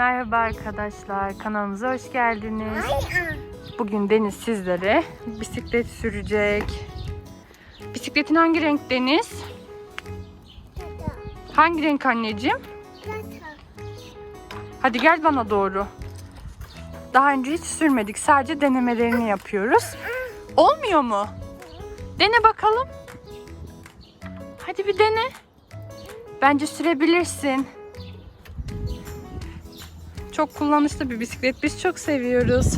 Merhaba arkadaşlar, kanalımıza hoş geldiniz. Bugün Deniz sizlere bisiklet sürecek. Bisikletin hangi renk Deniz? Hangi renk anneciğim? Hadi gel bana doğru. Daha önce hiç sürmedik, sadece denemelerini yapıyoruz. Olmuyor mu? Dene bakalım. Hadi bir dene. Bence sürebilirsin. Çok kullanışlı bir bisiklet. Biz çok seviyoruz.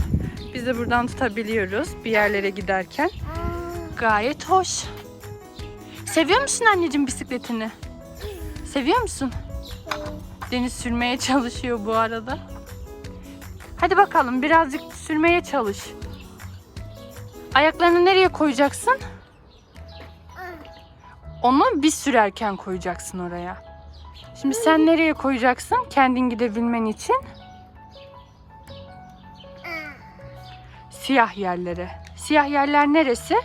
Biz de buradan tutabiliyoruz bir yerlere giderken. Gayet hoş. Seviyor musun anneciğim bisikletini? Seviyor musun? Deniz sürmeye çalışıyor bu arada. Hadi bakalım birazcık sürmeye çalış. Ayaklarını nereye koyacaksın? Onu biz sürerken koyacaksın oraya. Şimdi sen nereye koyacaksın kendin gidebilmen için? Siyah yerlere. Siyah yerler neresi?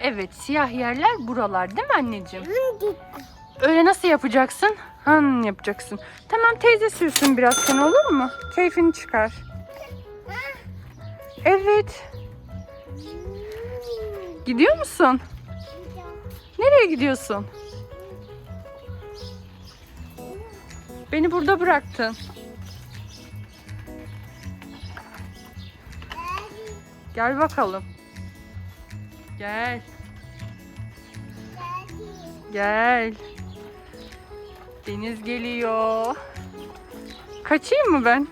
Evet, siyah yerler buralar değil mi anneciğim? Öyle nasıl yapacaksın? Han yapacaksın. Tamam teyze sürsün biraz sen olur mu? Keyfini çıkar. Evet. Gidiyor musun? Nereye gidiyorsun? Beni burada bıraktın. Gel bakalım. Gel. Gel. Deniz geliyor. Kaçayım mı ben?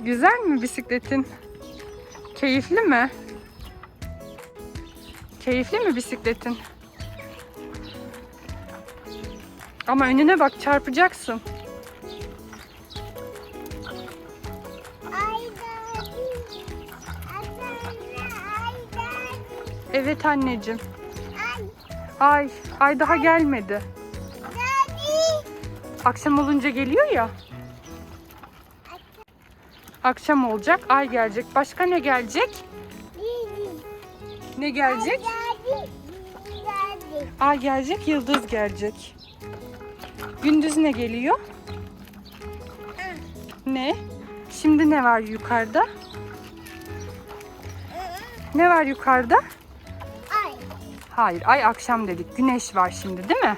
Güzel mi bisikletin? Keyifli mi? Keyifli mi bisikletin? Ama önüne bak çarpacaksın. Evet anneciğim. Ay, ay daha gelmedi. Akşam olunca geliyor ya. Akşam olacak, ay gelecek. Başka ne gelecek? Ne gelecek? Ay gelecek, yıldız gelecek. Gündüz ne geliyor? Ne? Şimdi ne var yukarıda? Ne var yukarıda? Hayır, ay akşam dedik. Güneş var şimdi değil mi?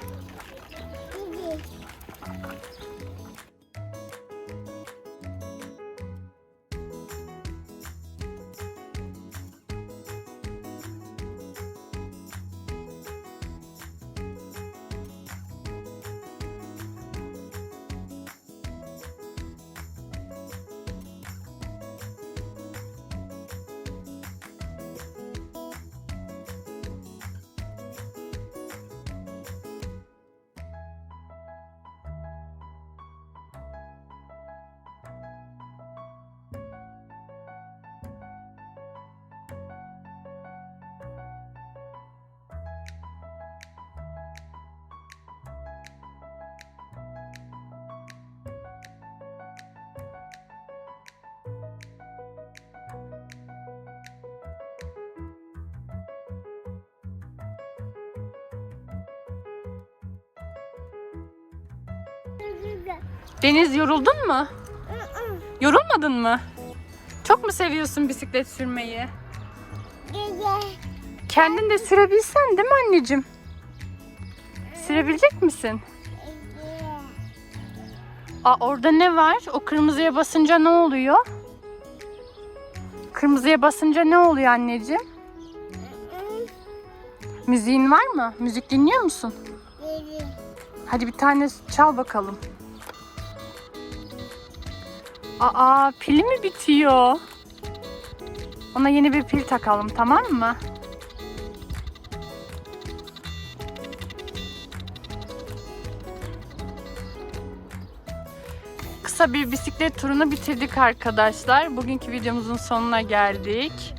Deniz yoruldun mu? Yorulmadın mı? Çok mu seviyorsun bisiklet sürmeyi? Kendin de sürebilsen değil mi anneciğim? Sürebilecek misin? Aa, orada ne var? O kırmızıya basınca ne oluyor? Kırmızıya basınca ne oluyor anneciğim? Müziğin var mı? Müzik dinliyor musun? Hadi bir tane çal bakalım. Aa pili mi bitiyor? Ona yeni bir pil takalım tamam mı? Kısa bir bisiklet turunu bitirdik arkadaşlar. Bugünkü videomuzun sonuna geldik.